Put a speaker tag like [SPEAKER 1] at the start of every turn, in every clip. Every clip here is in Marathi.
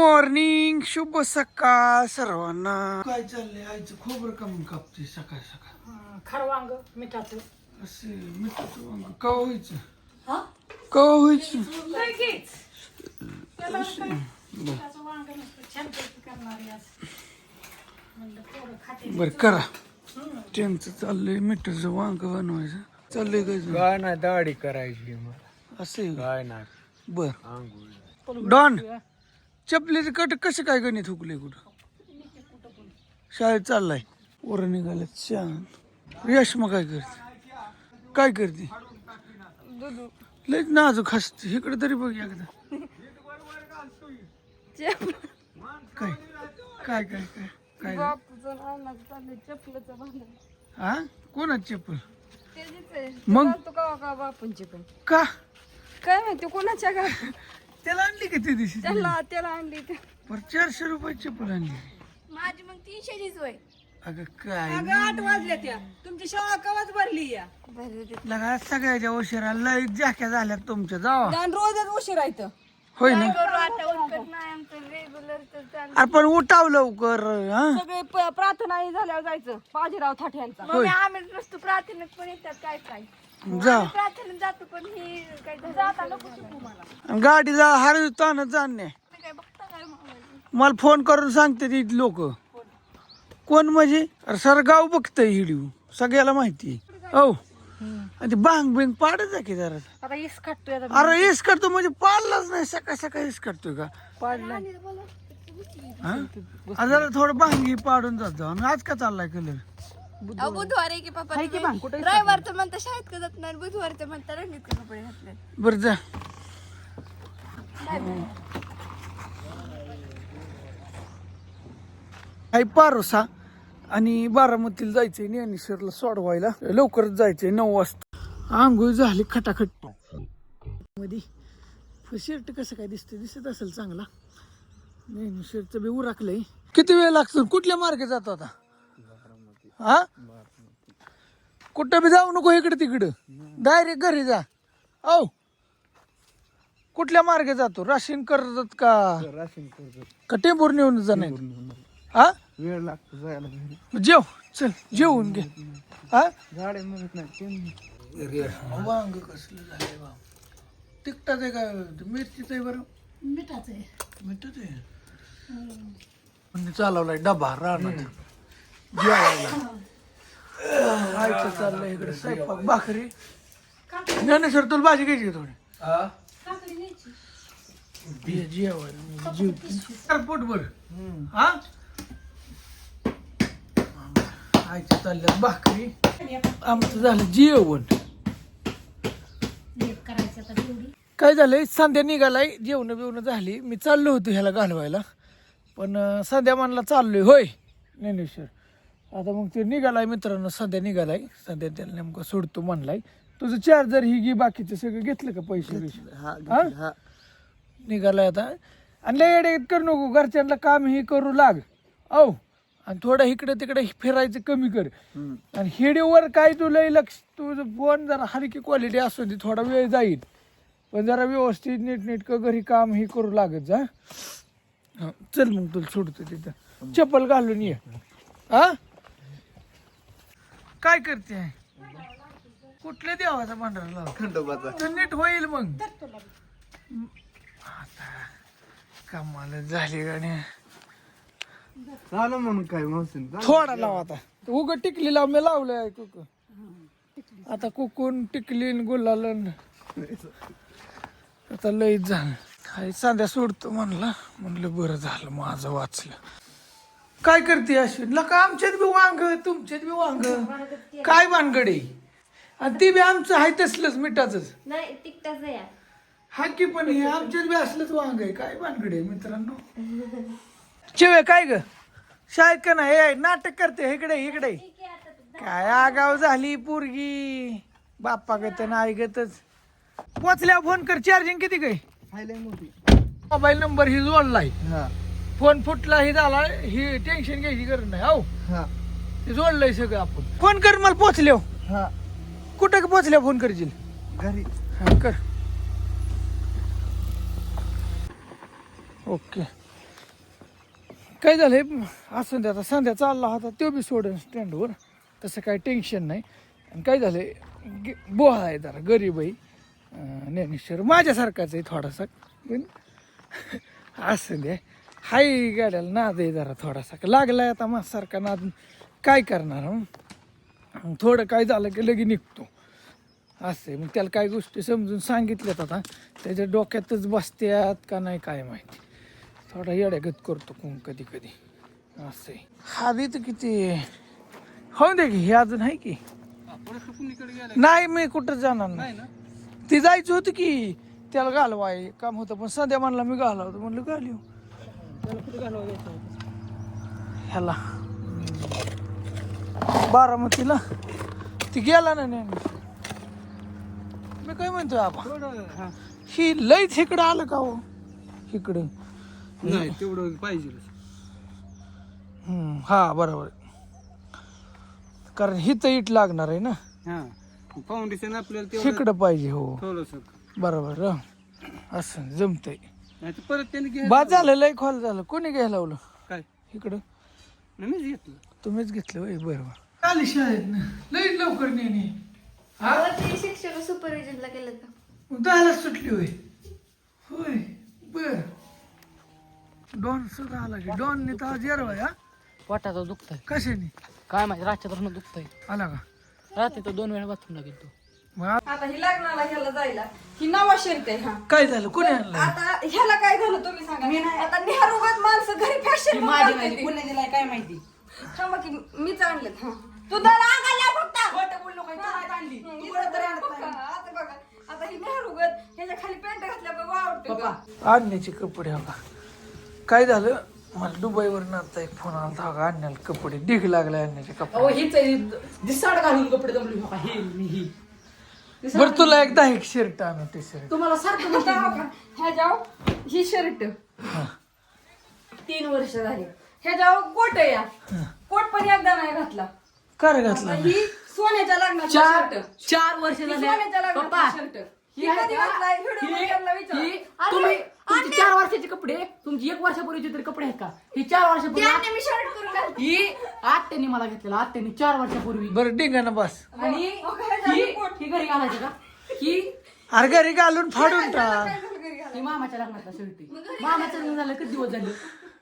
[SPEAKER 1] मॉर्निंग शुभ सकाळ सर्वांना. काय चाललंय? आईचं खोबरं कमी कापते सकाळ सकाळ?
[SPEAKER 2] खरं वांग मिठाचं.
[SPEAKER 1] असे मिठाचं वांग. कवा व्हायचं?
[SPEAKER 2] हा?
[SPEAKER 1] कवा व्हायचं?
[SPEAKER 2] लगेच त्याला काय? मिठाचं वांग नुसतं छान पैकी करणारी आज. म्हणलं पोरं खाते.
[SPEAKER 1] बर करा. त्यांचं चाललंय मिठाचं वांग बनवायचं. चाललंय काय
[SPEAKER 3] काय नाही दाढी करायची मग
[SPEAKER 1] असं
[SPEAKER 3] काय नाही
[SPEAKER 1] बर.
[SPEAKER 3] आंघोळ
[SPEAKER 1] डॉन. चपलीचं कट कसं काय गणित हुकले कुठं? शाळेत चाललाय. वर निघाल्यात शान रेश्मा काय करते? काय करते? लयच नाजूक हसते. इकडे तरी बघ एकदा. काय? काय काय काय काय? हा कोणाची चप्पल? मग?
[SPEAKER 4] बापूंची पण?
[SPEAKER 1] का?
[SPEAKER 4] काय माहिती कोणाच्या का
[SPEAKER 1] त्याला आणली का त्या दिवशी
[SPEAKER 4] त्याला त्याला आणली ते
[SPEAKER 1] पर चारशे रुपयाची चप्पल आणली.
[SPEAKER 4] माझी मग तीनशेचीच वय
[SPEAKER 1] अगं काय
[SPEAKER 4] आठ वाजल्या त्या. तुमची शाळा कवाच भरली या?
[SPEAKER 1] लगा सगळ्याच्या उशिरा लय जाक्या झाल्यात तुमच्या जावा.
[SPEAKER 4] रोजच उशीर आहे
[SPEAKER 1] होय ना? अरे पण उठाव लवकर हा?
[SPEAKER 4] सगळे प- प्रार्थना हे झाल्यावर जायचं बाजीराव थाट्यांचा
[SPEAKER 1] होय.
[SPEAKER 5] आम्ही नुसतं प्रार्थनेत पण येतात काय काय
[SPEAKER 1] जा.
[SPEAKER 5] प्रार्थनेत जातो पण हे काय जाता नको शिकू मला.
[SPEAKER 1] गाडीला हरवी ताण जाणे.
[SPEAKER 5] तुम्ही काय बघता काय मोबाईल
[SPEAKER 1] मला फोन करून सांगते ती लोक. कोण? म्हणजे? अरे सर गाव बघतय हिडिओ सगळ्याला माहिती हो. आणि ते बांग बिंग पाडत आहे की जरा.
[SPEAKER 4] आता इस काढतोय आता
[SPEAKER 1] अरे इस करतो म्हणजे पाडलाच नाही सकाळ सकाळ इस करतोय का? हा? आ, जरा थोडं बांगी पाडून जातो. आणि आज का चाललाय कलर
[SPEAKER 5] अहो, बुधवार आहे की पप्पा तुम्ही? रविवारचं म्हणता शाळेत का जात नाही बुधवारचं म्हणता रंगीत कपडे घातले
[SPEAKER 1] बर जा. आई पारोसा आणि बारामतीला जायचंय ज्ञानेश्वरला सोडवायला. लवकरच जायचंय नऊ वाजता. आंघोळ झाली खटाखट. मध्ये शर्ट कसं काय दिसतं दिसत असेल चांगला. ज्ञानेश्वरचं बी उराकलंय. किती वेळ लागतो? कुठल्या मार्गे जातो आता? हा? कुठं बी जाऊ नको इकडे तिकडं. डायरेक्ट घरी जा. औ. कुठल्या मार्गे जातो? राशीन करतात का?
[SPEAKER 3] राशन करतो
[SPEAKER 1] का टेंबूर नेऊन जाणार हा?
[SPEAKER 3] वेळ लागतो जायला घरी.
[SPEAKER 1] जेव. चल जेवून घे. हा?
[SPEAKER 3] गाडी म्हणत नाही
[SPEAKER 1] वांग कसलं झालंय बा. तिकटाच आहे का? मिरचीच आहे बरं.
[SPEAKER 2] मिठाचं आहे.
[SPEAKER 1] मिठच आहे? चालवलाय डबा राहणार जेवायला आयचं चाललंय इकडे स्वयंपाक भाकरी ज्ञानेश्वर तुला भाजी घ्यायची का थोडी? जेवायला पोटभर हा? आयचं चाललं भाकरी. आमचं झालं जेवण.
[SPEAKER 2] नीट करायचं आता तेवढी
[SPEAKER 1] काय झालंय? संध्या निघालाय. जेवण बिवणं झाली. मी चाललो होतो ह्याला घालवायला. पण अं, संध्या म्हणला चाललोय. होय ज्ञानेश्वर. आता मग ते निघालाय मित्रांनो संध्या निघालाय. संध्या त्याला नेमकं सोडतो म्हणलाय. तुझं चार्जर ही घे बाकीचं सगळं घेतलं का पैसे हा? निघालाय आता. आणि लय येडे करू नको घरच्यांना काम ही करू लाग. औ आणि थोडं इकडे तिकडे फिरायचं कमी कर. आणि हिडीवर काय तू लय लक्ष तुझं फोन जरा हलकी क्वालिटी असू दे थोडा वेळ जाईल. पण जरा व्यवस्थित नीट नीट घरी काम ही करू लागत जा. चल मग तुला सोडतो तिथं. चप्पल घालून ये. हा? काय करते? आहे? कुठल्या देवाचा भांडार लाव?
[SPEAKER 3] खंडोबाचा.
[SPEAKER 1] तर नीट होईल मग. आता कमाल झाली गाणी.
[SPEAKER 3] झालं म्हणून काय मावशीन
[SPEAKER 1] थोडा लाव आता. उग टिकली लाव मी लावलंय कुक आता कुकून टिकली न गुलाल न. आता लईच झालं. काय सांध्या सोडतो म्हणला. म्हणलं बरं झालं माझं वाचलं. काय करते अश्विन लका आमच्यात बी वांग तुमच्यात बी वांग. काय भानगडे आणि ती बी आमचं आहे तसलंच मिठाचंच.
[SPEAKER 5] नाही तिकटाच आहे.
[SPEAKER 1] हा की पण हे आमच्यात बी असलंच वांग आहे. काय भानगडे मित्रांनो? चिवे काय ग? शाळेत का नाही? ए, नाटक करते इकडे इकडे. काय आगाव झाली पोरगी. बाप्पा गत आई गतच. पोचल्या फोन कर चार्जिंग किती काय मोबाईल नंबर ही जोडलाय.
[SPEAKER 3] हा.
[SPEAKER 1] फोन फुटला ही झाला ही टेन्शन घ्यायची गरज नाही. हो
[SPEAKER 3] हा.
[SPEAKER 1] ते जोडलंय सगळं आपण. फोन कर मला पोचल्या
[SPEAKER 3] हा.
[SPEAKER 1] कुठं पोचल्या फोन करशील?
[SPEAKER 3] घरी.
[SPEAKER 1] हा कर. ओके. काय झालंय? असं द्या आता संध्या चालला होता तो बी सोडून स्टँडवर तसं काही टेन्शन नाही. आणि काय झालंय? गे- बोहा आहे जरा गरीब आहे. अं, ज्ञानेश्वर माझ्यासारखाच आहे थोडासा. पण असं द्या हाय गाड्याला नाद आहे जरा थोडासा. लागलाय आता माझ्यासारखा नाद. काय करणार थोडं काय झालं की लगे निघतो. असं आहे. मग त्याला काही गोष्टी समजून सांगितल्यात आता. त्याच्या डोक्यातच बसत्यात का नाही काय माहिती. थोडा येड्यागत करतो कोण कधी कधी. असं आहे. हा देतो किती. हो दे की हे अजून आहे की? नाही मी कुठं जाणार नाही. ती जायचं होतं की त्याला घालवाय. काम होतं पण सध्या म्हणला मी घालवतो. म्हणलं घालू. ह्याला. बारामतीला? ती गेला ना नेहमी. मी काय म्हणतोय आपण ही लईच इकडं आलं का हो? इकडं.
[SPEAKER 3] नाही तेवढं पाहिजे.
[SPEAKER 1] हा बरोबर. कारण हिथं इट लागणार आहे ना?
[SPEAKER 3] हा फाउंडेशन आपल्याला
[SPEAKER 1] इकडं पाहिजे हो.
[SPEAKER 3] थोडंसं.
[SPEAKER 1] बरोबर. असं जमतंय.
[SPEAKER 3] नाही तर परत त्याने घ्या
[SPEAKER 1] बाद झालं लय खोल झालं. कोणी घ्यायला लावलं?
[SPEAKER 3] काय?
[SPEAKER 1] इकडं.
[SPEAKER 3] नाही मीच घेतलं.
[SPEAKER 1] तुम्हीच घेतलं होय बरोबर आली शाळेत ना. लई लवकर नेणे.
[SPEAKER 5] वरती शिक्षक सुपरविजनला गेलं का
[SPEAKER 1] दहाला सुटली होय. होय बर. डॉन सुद्धा आला की डॉनने तर आज येरवाय हा?
[SPEAKER 6] पोटाचं दुखतंय.
[SPEAKER 1] कशाने?
[SPEAKER 6] काय माहिती रातच्या तर दुखतंय.
[SPEAKER 1] आला का?
[SPEAKER 6] रात्री तर दोन वेळा बाथरूमला गेलो
[SPEAKER 1] मग
[SPEAKER 4] आता ही लग्नाला ह्याला जायला. ही नवा शर्ट आहे हा.
[SPEAKER 1] काय झालं? कोणी आणलं?
[SPEAKER 4] आता ह्याला काय झालं तुम्ही सांगा? आता निहारुगात माणसं घरी फॅशन
[SPEAKER 6] माझी पुण्य दिलाय काय माहिती?
[SPEAKER 4] थांबा की मीच आणलेत हा. तू दर अंगाला फक्त. खोटं बोललो काय? तू नाही आणली. तू तरी आणत नाही. आता बघा. आता ही नेहरूगत ह्याच्या खाली पॅन्ट घातल्या बघा आवडतं का?
[SPEAKER 1] आणण्याचे कपडे बघा काय झालं? मला दुबईवर आता एक फोन आला होता. आणण्याला कपडे. डिग लागला आणण्याचे
[SPEAKER 6] अहो
[SPEAKER 1] कपडे
[SPEAKER 6] हीच दिसाड घालून कपडे जमले हे मी ही.
[SPEAKER 1] बरं तुला एकदा एक शर्ट आणू टी शर्ट
[SPEAKER 6] तुम्हाला सारखं म्हणते
[SPEAKER 4] आता बघा, ह्याच्यावर ही शर्ट. तीन वर्ष झाली. ह्याच्यावर कोट आहे या. कोट पण एकदा नाही घातला.
[SPEAKER 1] कर घातला
[SPEAKER 4] ही सोन्याच्या लग्नाचा
[SPEAKER 6] चार
[SPEAKER 4] शर्ट
[SPEAKER 6] चार वर्ष
[SPEAKER 4] ही
[SPEAKER 6] झाले.
[SPEAKER 4] सोन्याच्या
[SPEAKER 6] पप्पा
[SPEAKER 4] लग्नाचा शर्ट ही
[SPEAKER 6] ही आहे
[SPEAKER 4] कधी
[SPEAKER 6] का?
[SPEAKER 4] घातलाय व्हिडिओ
[SPEAKER 6] ही-
[SPEAKER 4] त्यांना विचारा.
[SPEAKER 6] ही तुम्ही तुमचे चार वर्षाचे कपडे तुमची एक वर्षापूर्वीचे तरी कपडे आहेत का? ही चार वर्षापूर्वी
[SPEAKER 5] त्याने मी शर्ट करून घालते
[SPEAKER 6] ही आत्याने मला घेतलेला आत्याने चार वर्षापूर्वी.
[SPEAKER 1] बरं डिंगा ना बस.
[SPEAKER 6] आणि ही ही घरी घालायची का? ही
[SPEAKER 1] अरे घरी घालून फाडून टाक.
[SPEAKER 6] ही मामाच्या लग्नातला शर्ट मामाचं लग्न झालं किती दिवस झाले?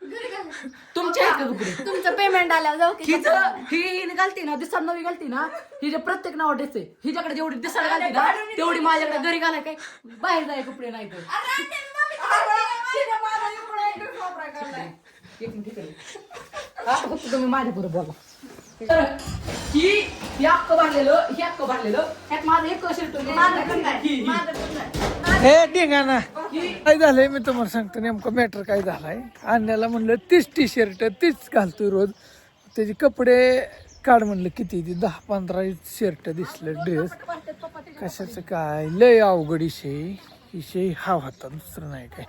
[SPEAKER 6] तुमचे आहेत का कपडे
[SPEAKER 5] तुमचं पेमेंट आल्यावर जाऊ की
[SPEAKER 6] हिचं ही हिने घालते ना दिसाड नवी घालते ना हिच्या प्रत्येक नाव ड्रेस आहे. हिच्याकडे जेवढी दिसाड घालते ना तेवढी माझ्याकडे घरी घालाय काय? बाहेर जाय कपडे नाही तर. एक मिनिट इकडे. आता फक्त तुम्ही माझ्या पुढे बोला. तर ही ही अक्क बांधलेलं ही अक्क बांधलेलं ह्यात माझं एक शर्ट
[SPEAKER 1] हे काय झालंय मी तुम्हाला सांगतो नेमकं मॅटर काय झालाय? आणण्याला म्हणलं तीच टी शर्ट तीच घालतोय रोज. त्याचे कपडे काढ म्हणलं किती? ती दहा पंधरा शर्ट दिसलं ड्रेस कशाचं काय? लय अवघड विषय विषय हा होता दुसरं नाही काय.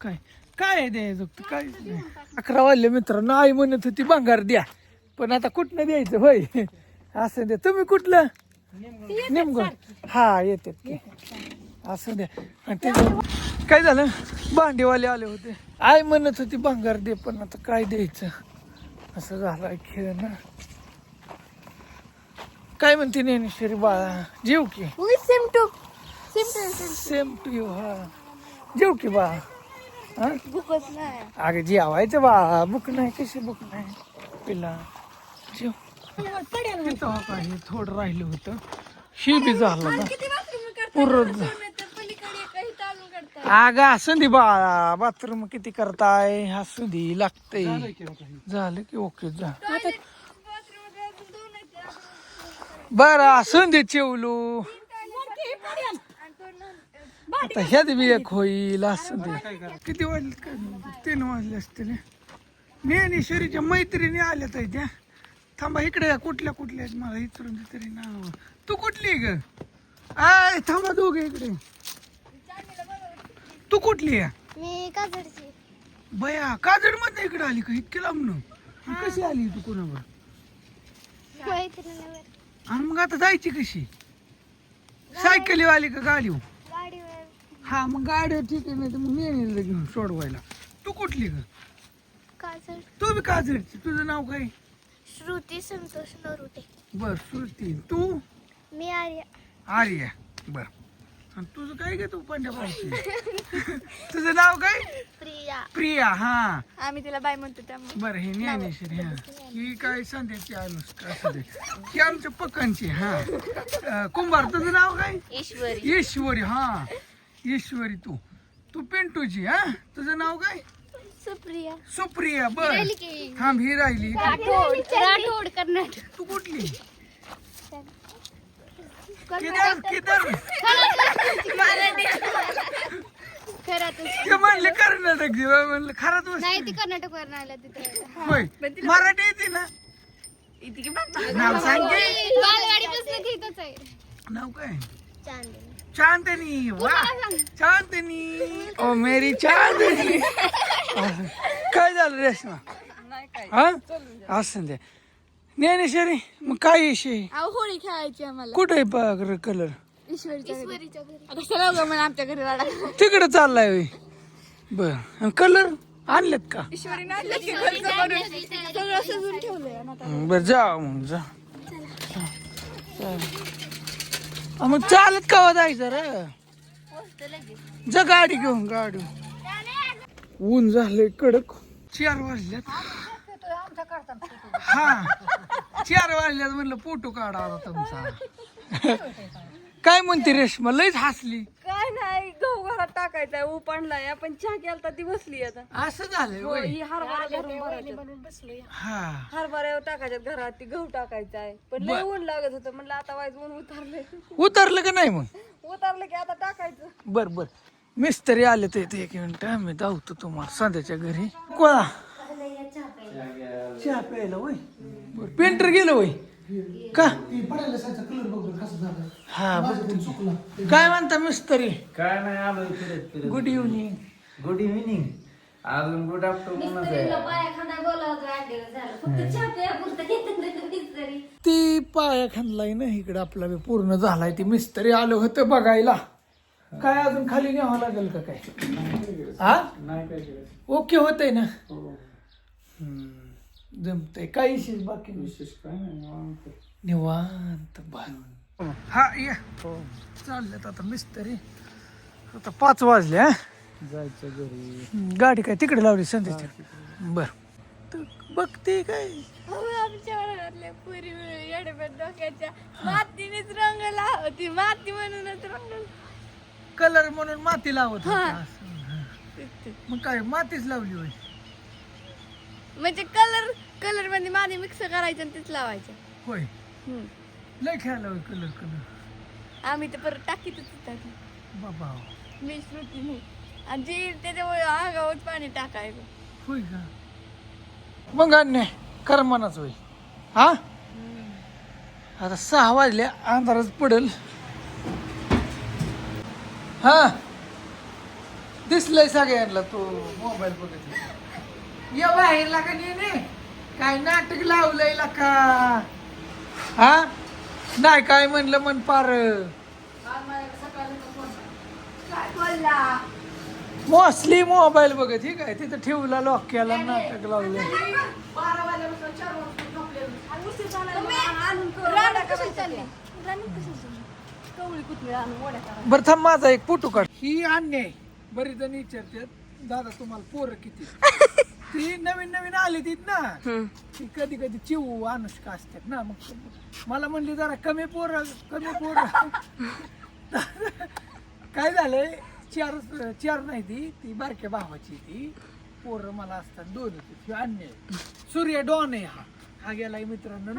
[SPEAKER 1] काय? काय द्यायचं? काय नाही अकरा वाजले मित्रांनो आई म्हणत होती भंगार द्या. पण आता कुठनं द्यायचं? होय. असं द्या. तुम्ही कुठलं? नेमकं हा येतात की. असं द्या. आणि ते काय झालं? भांडेवाले आले होते. आई म्हणत होती भंगार दे पण आता काय द्यायचं? असं झालं खेळ ना. काय म्हणते ज्ञानेश्वरी बाळा? जेव की.
[SPEAKER 5] Same to same to same
[SPEAKER 1] same to you हा. जेव की बा हा? अगं जेवायचं बा बुक नाही कशी बुक नाही? पिला. थोडं राहिलं होतं ही बी झालं ना.
[SPEAKER 5] किती बाथरूम
[SPEAKER 1] पुरं
[SPEAKER 5] करतात पलीकडे काही तालून करतात
[SPEAKER 1] अगं असू दे बाळा बाथरूम किती करताय? असू दे लागतंय झालं की ओके. जा. बर असू दे चिवलू आता ह्यात बी एक होईल असू दे किती वाजले? तीन वाजले असतील. ज्ञानेश्वरीच्या मैत्रिणी आल्या तर त्या. थांबा इकडे. कुठल्या कुठल्या आहेत? मला विचारून दे तरी नाव. तू कुठली ग? आय थांबा दोघे इकडे. तू कुठली आहे?
[SPEAKER 5] मी काजडची.
[SPEAKER 1] बया काजडमध्ये इकडे आली का? इतकी लांबन कशी आली तू कोणावर?
[SPEAKER 5] मैत्रिणीवर
[SPEAKER 1] आणि मग आता जायची कशी? सायकली आली का गाडीवर? हा मग गाडी ठीक आहे नाही तर मग मी येईल घेऊन सोडवायला. तू कुठली ग?
[SPEAKER 5] काजळ
[SPEAKER 1] तू बी काजळची तुझं नाव काय?
[SPEAKER 5] श्रुती संतोष नरुटे
[SPEAKER 1] बर श्रुती तू?
[SPEAKER 5] मी आर्या.
[SPEAKER 1] आर्या. बर. आणि तुझं काय ग तू पंजाब तुझं नाव काय?
[SPEAKER 5] प्रिया.
[SPEAKER 1] प्रिया हा.
[SPEAKER 5] आम्ही तिला बाय म्हणतो त्यामुळे.
[SPEAKER 1] बर हे ज्ञानेश्वरी हा. ही काय संध्याची अनुष्का असू दे ही आमच्या पक्कांची हा. अं, कुंभार तुझं नाव काय?
[SPEAKER 5] ईश्वरी.
[SPEAKER 1] ईश्वरी हा. ईश्वरी तू. तू पिंटूची हा. तुझं नाव काय?
[SPEAKER 5] सुप्रिया.
[SPEAKER 1] सुप्रिया बर
[SPEAKER 5] राहिली की?
[SPEAKER 1] हा ही राहिली.
[SPEAKER 5] राठोड राठोड कर्नाटक.
[SPEAKER 1] तू कुठली? किधर
[SPEAKER 5] खरातच.
[SPEAKER 1] ते म्हणले कर्नाटक जेव्हा म्हणलं खरात
[SPEAKER 5] नाही ती कर्नाटक वरून आल्या तिथे.
[SPEAKER 1] होय मराठी येते ना. नाव सांग की.
[SPEAKER 5] बालवाडीपासून तिथंच आहे.
[SPEAKER 1] नाव काय?
[SPEAKER 5] चांदणी
[SPEAKER 1] चांदनी. वा. चांदनी. ओ मेरी चांदनी. काय झालं रेशमा? हा? असं द्या ज्ञानेश्वरी मग काय विषय
[SPEAKER 5] अहो होळी खेळायची आम्हाला
[SPEAKER 1] कुठे बघ कलर
[SPEAKER 5] ईश्वरीच्या ईश्वरीच्या घरी. कशाला उगा म्हणून आमच्या घरी राडा
[SPEAKER 1] तिकडे चाललाय होय. बर. कलर आणलेत का?
[SPEAKER 5] सगळं सजून ठेवलंय
[SPEAKER 1] बर जा मग जा. मग चालत का जायचं रे? जा गाडी घेऊन गाडी. ऊन झालंय कडक. चार वाजल्यात. हा. चार वाजल्यात म्हणलं फोटो काढा आता तुमचा. काय म्हणते रेशमा? लयच हसली.
[SPEAKER 4] काय नाही गहू घरात टाकायचाय उपाणलाय आपण चहा केला ती बसली आता.
[SPEAKER 1] असं झालंय होय.
[SPEAKER 4] ही हरभरा भरायच्यात.
[SPEAKER 1] हा.
[SPEAKER 4] हरभरा टाकायच्यात घरात ती गहू टाकायचाय. पण लय ऊन लागत होतं म्हणलं आता वाईज ऊन उतरलंय.
[SPEAKER 1] उतरलं का नाही मग?
[SPEAKER 4] उतरलं की आता टाकायचं.
[SPEAKER 1] बर बर. मिस्त्री आले तर इथे एक मिनिट आम्ही धावतो तुम्हाला. संध्याच्या घरी. कोणा? चहा प्यायला वय. पेंटर गेलं वय. का? हा. काय म्हणता मिस्त्री?
[SPEAKER 7] काय नाही आलो फिरत फिरत
[SPEAKER 1] गुड इव्हनिंग
[SPEAKER 7] गुड इव्हिनिंग अजून गुड आफ्टरनूनच आहे.
[SPEAKER 1] ती पाया खांदलाय ना इकडं आपला पूर्ण झालाय. ती मिस्त्री आलो होतं बघायला. काय अजून खाली न्यावं लागेल का काय? हा
[SPEAKER 7] नाही काय शिकत.
[SPEAKER 1] ओके होतंय ना?
[SPEAKER 7] हो.
[SPEAKER 1] जमतंय. काही विशेष बाकी नाही.
[SPEAKER 7] विशेष काय नाही निवांत.
[SPEAKER 1] निवांत बर हा या. चालल्यात आता मिस्त्री. आता पाच वाजले हा?
[SPEAKER 7] जायचं घरी.
[SPEAKER 1] हम्म, गाडी काय तिकडे लावली संध्याची बर. तू बघते काय.
[SPEAKER 5] अहो, आमच्या घरातल्या पुरी येडब्यात डोक्याच्या. मातीनेच रंग लावती. माती म्हणूनच रंग
[SPEAKER 1] कलर म्हणून माती लावत होता असं, हा. मग काय मातीच लावली होय.
[SPEAKER 5] म्हणजे कलर कलरमध्ये माती मिक्स करायचं आणि तीच लावायचं.
[SPEAKER 1] होय.
[SPEAKER 5] हम्म.
[SPEAKER 1] लय खेळायला होय कलर कलर.
[SPEAKER 5] आम्ही तर परत टाकीतच होतात
[SPEAKER 1] बाबा.
[SPEAKER 5] मी श्रुतीने आणि जी त्याच्यामुळे अंगावर पाणी टाकायचं.
[SPEAKER 1] होय का? मग अन्य करमानाच होय. हा? आता सहा वाजल्या अंधारच पडल. हा. दिसलंय सगळ्यांना तो मोबाईल बघत या बाहेरला का नाही काय नाटक लावलंय ला का हा? नाही काय म्हणलं मन पार. मोस्टली मोबाईल बघत ही काय? तिथं ठेवला लॉक केला नाटक लावलं
[SPEAKER 4] कवळी कुठली आणून वड्या करा
[SPEAKER 1] बरं थांब माझा एक फोटो काढ. ही अन्याय. बरीच जण विचारतात दादा तुम्हाला पोरं किती ती नवीन नवीन आली तीत ना. ती कधी कधी चिऊ अनुष्का असतात ना. मग मला म्हणली जरा कमी पोर कमी पोर. काय झालंय? चार चार नाही ती ती बारक्या भावाची ती. पोरं मला असतात दोन होती ती अन्याय. सूर्य डॉन आहे हा. हा गेलाय मित्रांनो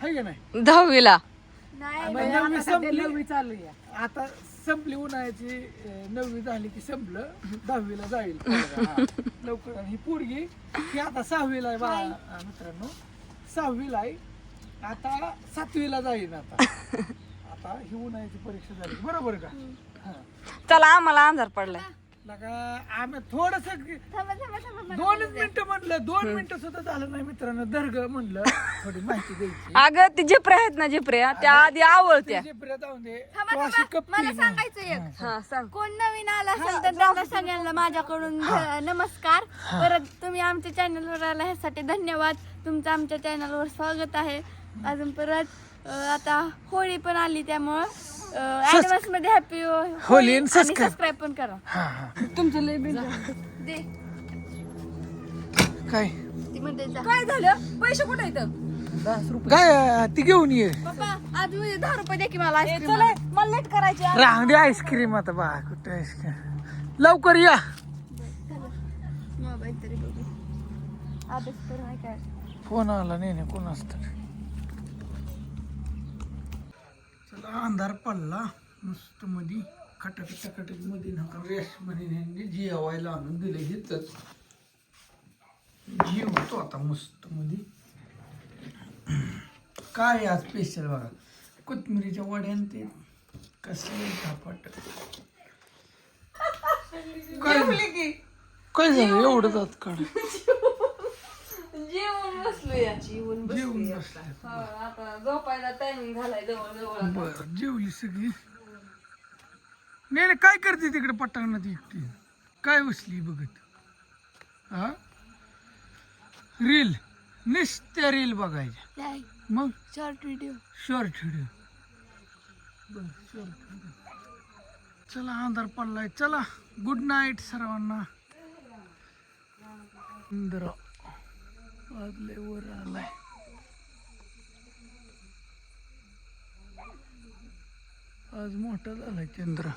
[SPEAKER 1] हाय का नाही?
[SPEAKER 4] दहावीला.
[SPEAKER 5] नाही
[SPEAKER 1] मग नववी संपली. चालू आता संपली उन्हाळ्याची अं, नववी झाली की संपलं दहावीला जाईल. हा. लवकर. आणि ही पोरगी ही आता सहावीला आहे बा मित्रांनो. सहावीला आहे. आता सातवीला जाईल आता. आता ही उन्हाळ्याची परीक्षा झाली. बरोबर का? हा.
[SPEAKER 4] चला आम्हाला अंधार पडलाय.
[SPEAKER 1] लगा आम्ही थोडस
[SPEAKER 5] थांबा थांबा थांबा
[SPEAKER 1] दोनच मिनिटं म्हणलं दोन मिनिटं सुद्धा झालं नाही मित्रांनो दर्ग म्हणलं थोडी माहिती द्यायची.
[SPEAKER 4] अगं ती झेपऱ्या आहेत ना झेपऱ्या त्या आधी आवडत्या
[SPEAKER 1] जे प्रिया जाऊन दे.
[SPEAKER 5] थांबा,
[SPEAKER 1] तो अशी
[SPEAKER 5] थांबा.
[SPEAKER 1] कप्पी
[SPEAKER 5] मला
[SPEAKER 1] ना.
[SPEAKER 5] सांगायचं एक.
[SPEAKER 4] हा सांग.
[SPEAKER 5] कोण नवीन आला असेल तर त्यांना सगळ्यांना माझ्याकडून ध- नमस्कार. परत तुम्ही तुम्ही आमच्या चॅनलवर आला ह्यासाठी धन्यवाद. तुमचं आमच्या चॅनलवर स्वागत आहे. अजून परत अं, आता होळी पण आली त्यामुळं. ऍडव्हान्समध्ये हॅपी
[SPEAKER 1] होळी आणि subscribe.
[SPEAKER 5] सबस्क्राईब पण करा.
[SPEAKER 1] हा हा.
[SPEAKER 4] तुमचं लय बिल
[SPEAKER 5] दे.
[SPEAKER 1] काय?
[SPEAKER 5] ती म्हणते जा.
[SPEAKER 4] काय झालं? पैसे कुठे येतं
[SPEAKER 1] काय ती घेऊन ये.
[SPEAKER 5] पप्पा आज म्हणजे दहा रुपये दे की मला आईस्क्रीम
[SPEAKER 4] चला मला लेट करायची आहे.
[SPEAKER 1] राहून दे आईस्क्रीम आता बा कुठे आईस्क्रीम लवकर या.
[SPEAKER 5] मोबाईल तरी बघू. अभ्यास कर नाही काय.
[SPEAKER 1] फोन आला नाही नाही कोण असतं? चला अंधार पडला. मस्त मध्ये खटाखट खटाखटमध्ये नका रेस मध्ये जेवायला आणून दिले हिथच जेवतो आता मस्त मध्ये काय आज स्पेशल बघा? कोथमिरीच्या वड्यान ते कसले थापाट काय काय झालं? एवढं जात काढ.
[SPEAKER 4] जेवून बसलोय. जेवून
[SPEAKER 1] जेवून बसले
[SPEAKER 4] आता. झोपायला टायमिंग झालाय जवळ जवळ
[SPEAKER 1] बर जेवली सगळी. नाही नाही, काय करते तिकडे पटांगणात एकटी? काय बसली बघत? हा? रील. नुसत्या रील बघायच्या. मग?
[SPEAKER 5] शॉर्ट व्हिडिओ
[SPEAKER 1] शॉर्ट व्हिडिओ बर शॉर्ट व्हिडिओ चला अंधार पडलाय. चला गुड नाईट सर्वांना. इंद्र वाजले वर आलाय आज मोठा झालाय चंद्र.